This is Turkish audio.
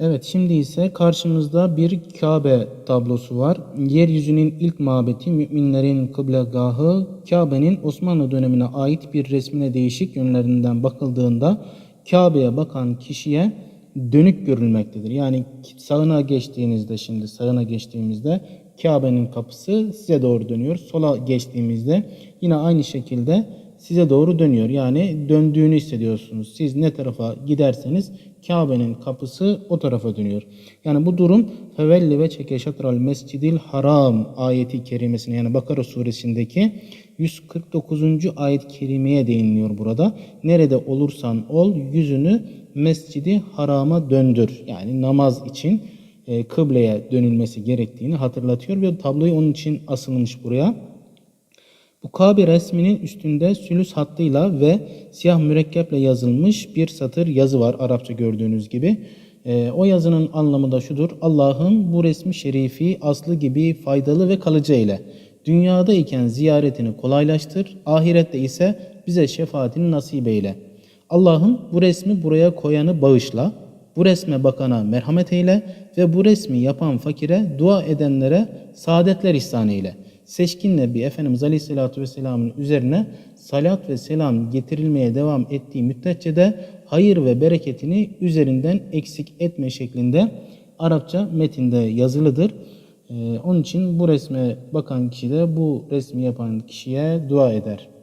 Evet şimdi ise karşımızda bir Kabe tablosu var. Yeryüzünün ilk mabeti müminlerin kıblegahı Kabe'nin Osmanlı dönemine ait bir resmine değişik yönlerinden bakıldığında Kabe'ye bakan kişiye dönük görülmektedir. Yani sağına geçtiğinizde şimdi sağına geçtiğimizde Kabe'nin kapısı size doğru dönüyor. Sola geçtiğimizde yine aynı şekilde size doğru dönüyor. Yani döndüğünü hissediyorsunuz. Siz ne tarafa giderseniz Kabe'nin kapısı o tarafa dönüyor. Yani bu durum fevelli ve çeke şatral mescidil haram ayeti kerimesine yani Bakara suresindeki 149. ayet kerimeye değiniliyor burada. Nerede olursan ol yüzünü mescidi harama döndür. Yani namaz için e, kıbleye dönülmesi gerektiğini hatırlatıyor ve tabloyu onun için asılmış buraya. Bu Kabe resminin üstünde sülüs hattıyla ve siyah mürekkeple yazılmış bir satır yazı var Arapça gördüğünüz gibi. Ee, o yazının anlamı da şudur. Allah'ım bu resmi şerifi aslı gibi faydalı ve kalıcı eyle. Dünyada iken ziyaretini kolaylaştır. Ahirette ise bize şefaatini nasip eyle. Allah'ım bu resmi buraya koyanı bağışla. Bu resme bakana merhamet eyle ve bu resmi yapan fakire, dua edenlere saadetler ihsan eyle. Seçkin Nebi Efendimiz Aleyhisselatü Vesselam'ın üzerine salat ve selam getirilmeye devam ettiği müddetçe de hayır ve bereketini üzerinden eksik etme şeklinde Arapça metinde yazılıdır. Ee, onun için bu resme bakan kişi de bu resmi yapan kişiye dua eder.